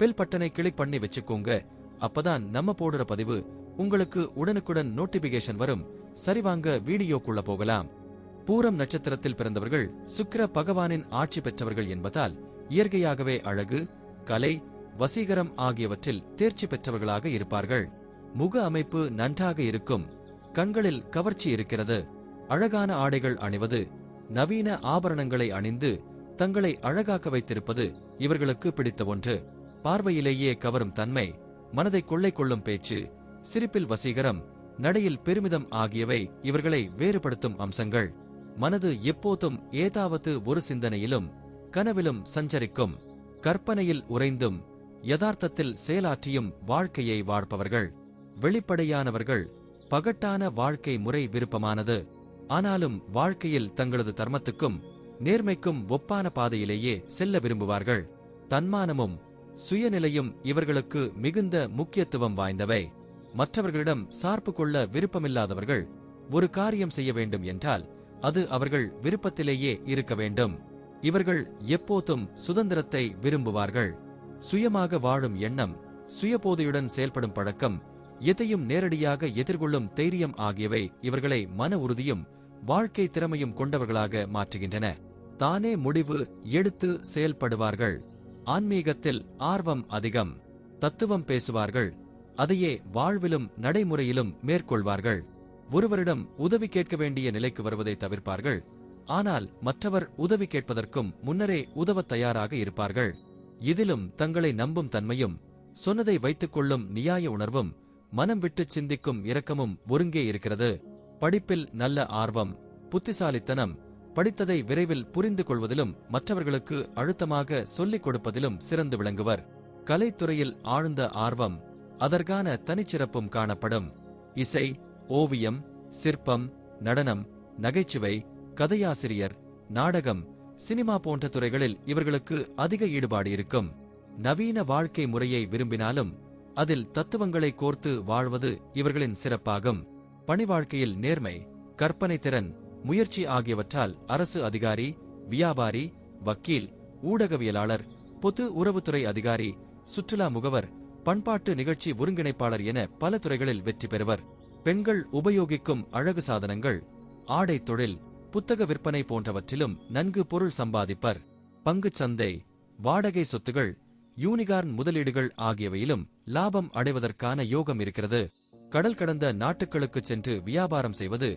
Bell பட்டனை click பண்ணி வச்சுக்கோங்க. அப்பதான் நம்ம போடுற பதிவு உங்களுக்கு உடனுக்குடன் நோட்டிபிகேஷன் வரும். சரிவாங்க வீடியோக்குள்ள போகலாம். பூரம் நட்சத்திரத்தில் பிறந்தவர்கள் சுக்கிர பகவானின் ஆட்சி பெற்றவர்கள் என்பதால் இயற்கையாகவே அழகு கலை வசீகரம் ஆகியவற்றில் தேர்ச்சி பெற்றவர்களாக இருப்பார்கள். முக அமைப்பு நன்றாக இருக்கும். கண்களில் கவர்ச்சி இருக்கிறது. அழகான ஆடைகள் அணிவது நவீன ஆபரணங்களை அணிந்து தங்களை அழகாக்க வைத்திருப்பது இவர்களுக்கு பிடித்த ஒன்று. பார்வையிலேயே கவரும் தன்மை மனதை கொள்ளை கொள்ளும் பேச்சு சிரிப்பில் வசீகரம் நடையில் பெருமிதம் ஆகியவை இவர்களை வேறுபடுத்தும் அம்சங்கள். மனது எப்போதும் ஏதாவது ஒரு சிந்தனையிலும் கனவிலும் சஞ்சரிக்கும் கற்பனையில் உறைந்தும் யதார்த்தத்தில் செயலாற்றியும் வாழ்க்கையை வாழ்பவர்கள். வெளிப்படையானவர்கள் பகட்டான வாழ்க்கை முறை விருப்பமானது. ஆனாலும் வாழ்க்கையில் தங்களது தர்மத்துக்கும் நேர்மைக்கும் ஒப்பான பாதையிலேயே செல்ல விரும்புவார்கள். தன்மானமும் சுயநிலையும் இவர்களுக்கு மிகுந்த முக்கியத்துவம் வாய்ந்தவை. மற்றவர்களிடம் சார்பு கொள்ள விருப்பமில்லாதவர்கள் ஒரு காரியம் செய்ய வேண்டும் என்றால் அது அவர்கள் விருப்பத்திலேயே இருக்க வேண்டும். இவர்கள் எப்போதும் சுதந்திரத்தை விரும்புவார்கள். சுயமாக வாழும் எண்ணம் சுயபோதையுடன் செயல்படும் பழக்கம் எதையும் நேரடியாக எதிர்கொள்ளும் தைரியம் ஆகியவை இவர்களை மன உறுதியும் வாழ்க்கை திறமையும் கொண்டவர்களாக மாற்றுகின்றன. தானே முடிவு எடுத்து செயல்படுவார்கள். ஆன்மீகத்தில் ஆர்வம் அதிகம். தத்துவம் பேசுவார்கள். அதையே வாழ்விலும் நடைமுறையிலும் மேற்கொள்வார்கள். ஒருவரிடம் உதவி கேட்க வேண்டிய நிலைக்கு வருவதை தவிர்ப்பார்கள். ஆனால் மற்றவர் உதவி கேட்பதற்கும் முன்னரே உதவத் தயாராக இருப்பார்கள். இதிலும் தங்களை நம்பும் தன்மையும் சொன்னதை வைத்துக் கொள்ளும் நியாய உணர்வும் மனம் விட்டு சிந்திக்கும் இரக்கமும் ஒருங்கே இருக்கிறது. படிப்பில் நல்ல ஆர்வம் புத்திசாலித்தனம் படித்ததை விரைவில் புரிந்து கொள்வதிலும் மற்றவர்களுக்கு அழுத்தமாக சொல்லிக் கொடுப்பதிலும் சிறந்து விளங்குவர். கலைத்துறையில் ஆழ்ந்த ஆர்வம் அதற்கான தனிச்சிறப்பும் காணப்படும். இசை ஓவியம் சிற்பம் நடனம் நகைச்சுவை கதையாசிரியர் நாடகம் சினிமா போன்ற துறைகளில் இவர்களுக்கு அதிக ஈடுபாடு இருக்கும். நவீன வாழ்க்கை முறையை விரும்பினாலும் அதில் தத்துவங்களை கோர்த்து வாழ்வது இவர்களின் சிறப்பாகும். பணி வாழ்க்கையில் நேர்மை கற்பனை திறன் முயற்சி ஆகியவற்றால் அரசு அதிகாரி வியாபாரி வக்கீல் ஊடகவியலாளர் பொது உறவுத்துறை அதிகாரி சுற்றுலா முகவர் பண்பாட்டு நிகழ்ச்சி ஒருங்கிணைப்பாளர் என பல துறைகளில் வெற்றி பெறுவர். பெண்கள் உபயோகிக்கும் அழகு சாதனங்கள் ஆடை தொழில் புத்தக விற்பனை போன்றவற்றிலும் நன்கு பொருள் சம்பாதிப்பர். பங்குச் சந்தை வாடகை சொத்துகள் யூனிகார்ன் முதலீடுகள் ஆகியவையிலும் லாபம் அடைவதற்கான யோகம் இருக்கிறது. கடல் கடந்த நாட்டுகளுக்கு சென்று வியாபாரம் செய்வது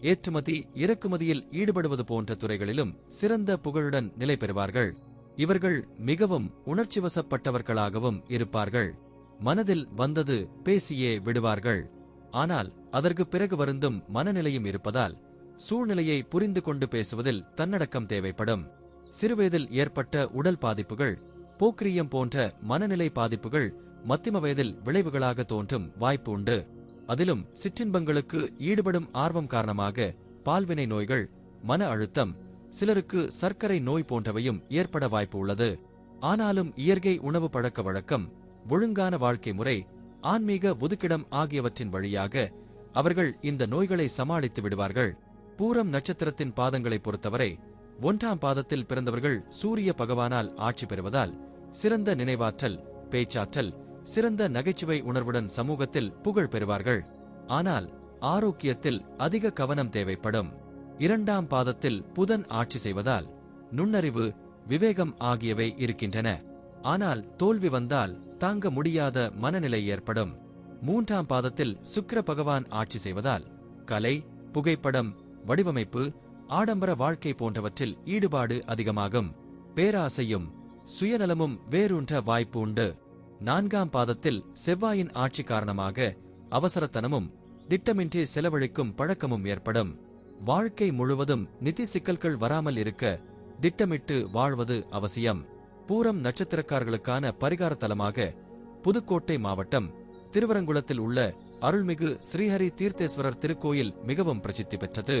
ஏற்றுமதி இறக்குமதியில் ஈடுபடுவது போன்ற துறைகளிலும் சிறந்த புகழுடன் நிலை பெறுவார்கள். இவர்கள் மிகவும் உணர்ச்சிவசப்பட்டவர்களாகவும் இருப்பார்கள். மனதில் வந்தது பேசியே விடுவார்கள். ஆனால் அதற்கு பிறகு வருந்தும் மனநிலையும் இருப்பதால் சூழ்நிலையை புரிந்து கொண்டு பேசுவதில் தன்னடக்கம் தேவைப்படும். சிறுவயதில் ஏற்பட்ட உடல் பாதிப்புகள் போக்கிரியம் போன்ற மனநிலை பாதிப்புகள் மத்திம வயதில் விளைவுகளாக தோன்றும் வாய்ப்பு உண்டு. அதிலும் சிற்றின்பங்களுக்கு ஈடுபடும் ஆர்வம் காரணமாக பால்வினை நோய்கள் மன அழுத்தம் சிலருக்கு சர்க்கரை நோய் போன்றவையும் ஏற்பட வாய்ப்பு உள்ளது. ஆனாலும் இயற்கை உணவு பழக்க வழக்கம் ஒழுங்கான வாழ்க்கை முறை ஆன்மீக ஒதுக்கிடம் ஆகியவற்றின் வழியாக அவர்கள் இந்த நோய்களை சமாளித்து விடுவார்கள். பூரம் நட்சத்திரத்தின் பாதங்களை பொறுத்தவரை ஒன்றாம் பாதத்தில் பிறந்தவர்கள் சூரிய பகவானால் ஆட்சி பெறுவதால் சிறந்த நினைவாற்றல் பேச்சாற்றல் சிறந்த நகைச்சுவை உணர்வுடன் சமூகத்தில் புகழ் பெறுவார்கள். ஆனால் ஆரோக்கியத்தில் அதிக கவனம் தேவைப்படும். இரண்டாம் பாதத்தில் புதன் ஆட்சி செய்வதால் நுண்ணறிவு விவேகம் ஆகியவை இருக்கின்றன. ஆனால் தோல்வி வந்தால் தாங்க முடியாத மனநிலை ஏற்படும். மூன்றாம் பாதத்தில் சுக்கர பகவான் ஆட்சி செய்வதால் கலை புகைப்படம் வடிவமைப்பு ஆடம்பர வாழ்க்கை போன்றவற்றில் ஈடுபாடு அதிகமாகும். பேராசையும் சுயநலமும் வேரூன்ற வாய்ப்பு உண்டு. நான்காம் பாதத்தில் செவ்வாயின் ஆட்சி காரணமாக அவசரத்தனமும் திட்டமின்றி செலவழிக்கும் பழக்கமும் ஏற்படும். வாழ்க்கை முழுவதும் நிதி சிக்கல்கள் வராமல் இருக்க திட்டமிட்டு வாழ்வது அவசியம். பூரம் நட்சத்திரக்காரர்களுக்கான பரிகார தலமாக புதுக்கோட்டை மாவட்டம் திருவரங்குளத்தில் உள்ள அருள்மிகு ஸ்ரீஹரி தீர்த்தேஸ்வரர் திருக்கோயில் மிகவும் பிரசித்தி பெற்றது.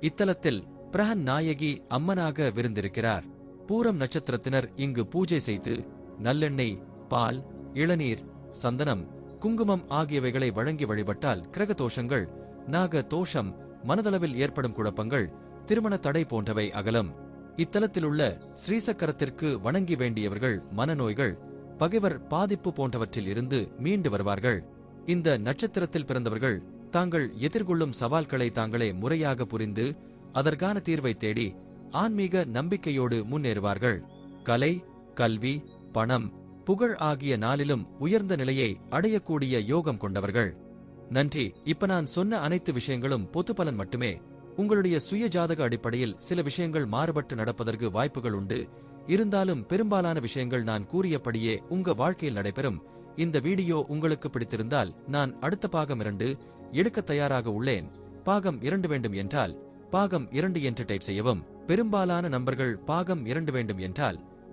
இத்தலத்தில் பிரஹன் நாயகி அம்மனாக விருந்திருக்கிறார். பூரம் நட்சத்திரத்தினர் இங்கு பூஜை செய்து நல்லெண்ணெய் பால் இளநீர் சந்தனம் குங்குமம் ஆகியவைகளை வழங்கி வழிபட்டால் கிரக தோஷங்கள் நாக தோஷம் மனதளவில் ஏற்படும் குழப்பங்கள் திருமண தடை போன்றவை அகலும். இத்தலத்திலுள்ள ஸ்ரீசக்கரத்திற்கு வணங்கி வேண்டியவர்கள் மனநோய்கள் பகைவர் பாதிப்பு போன்றவற்றில் இருந்து மீண்டு வருவார்கள். இந்த நட்சத்திரத்தில் பிறந்தவர்கள் தாங்கள் எதிர்கொள்ளும் சவால்களை தாங்களே முறையாக புரிந்து அதற்கான தீர்வை தேடி ஆன்மீக நம்பிக்கையோடு முன்னேறுவார்கள். கலை கல்வி பணம் புகழ் ஆகிய நாளிலும் உயர்ந்த நிலையை அடையக்கூடிய யோகம் கொண்டவர்கள். நன்றி. இப்ப நான் சொன்ன அனைத்து விஷயங்களும் பொது பலன் மட்டுமே. உங்களுடைய சுய ஜாதக அடிப்படையில் சில விஷயங்கள் மாறுபட்டு நடப்பதற்கு வாய்ப்புகள் உண்டு. இருந்தாலும் பெரும்பாலான விஷயங்கள் நான் கூறியபடியே உங்க வாழ்க்கையில் நடைபெறும். இந்த வீடியோ உங்களுக்கு பிடித்திருந்தால் நான் அடுத்த பாகம் இரண்டு எடுக்க தயாராக உள்ளேன். பாகம் இரண்டு வேண்டும் என்றால் பாகம் இரண்டு என்று டைப் செய்யவும். பெரும்பாலான நம்பர்கள் பாகம் இரண்டு வேண்டும் என்றால்